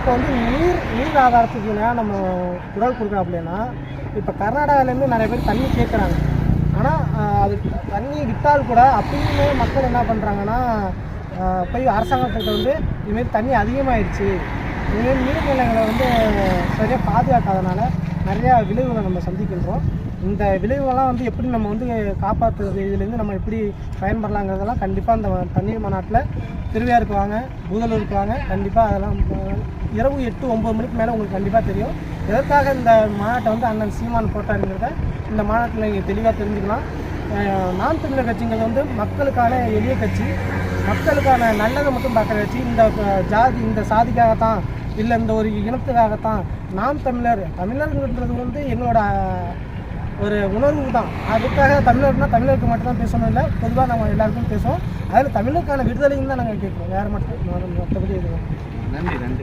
இப்போ வந்து நீர் நீர் ஆதாரத்துக்கு ஏன் நம்ம குரல் கொடுக்குறோம் அப்படின்னா இப்போ கர்நாடகாலேருந்து நிறைய பேர் தண்ணி கேட்குறாங்க ஆனால் அது தண்ணி விட்டால் கூட அப்படியுமே மக்கள் என்ன பண்ணுறாங்கன்னா போய் அரசாங்கத்திட்ட வந்து இதுமாரி தண்ணி அதிகமாகிடுச்சு இதுமாரி நீர்நிலைகளை வந்து சரியாக பாதுகாக்காதனால நிறையா விளைவுகளை நம்ம சந்திக்கின்றோம். இந்த விளைவுகள்லாம் வந்து எப்படி நம்ம வந்து காப்பாற்றுறது இதுலேருந்து நம்ம எப்படி பயன்படலாங்கிறதெல்லாம் கண்டிப்பாக அந்த தண்ணீர் மாநாட்டில் திருவையாருக்கு வாங்க பூதலூருக்கு வாங்க கண்டிப்பாக அதெல்லாம் இரவு எட்டு ஒம்பது மணிக்கு மேலே உங்களுக்கு கண்டிப்பாக தெரியும். எதற்காக இந்த மாநாட்டை வந்து அண்ணன் சீமான் போட்டாருங்கிறத இந்த மாநாட்டில் நீங்கள் தெளிவாக தெரிஞ்சுக்கலாம். நாம் தமிழர் கட்சிங்கிறது வந்து மக்களுக்கான எளிய கட்சி. மக்களுக்கான நல்லதை மட்டும் பார்க்குற கட்சி. இந்த ஜாதி இந்த சாதிக்காகத்தான் இல்லை இந்த ஒரு இனத்துக்காகத்தான். நாம் தமிழர் தமிழர்ன்றது வந்து எங்களோட ஒரு உணர்வு தான் அதுக்காக தமிழர்னா தமிழருக்கு மட்டும் தான் பேசணும் இல்லை பொதுவாக நம்ம எல்லாருக்கும் பேசுவோம். அதில் தமிழுக்கான விடுதலையும் தான் நாங்கள் கேட்குறோம். வேறு மட்டும் மற்றபடி இது நன்றி நன்றி.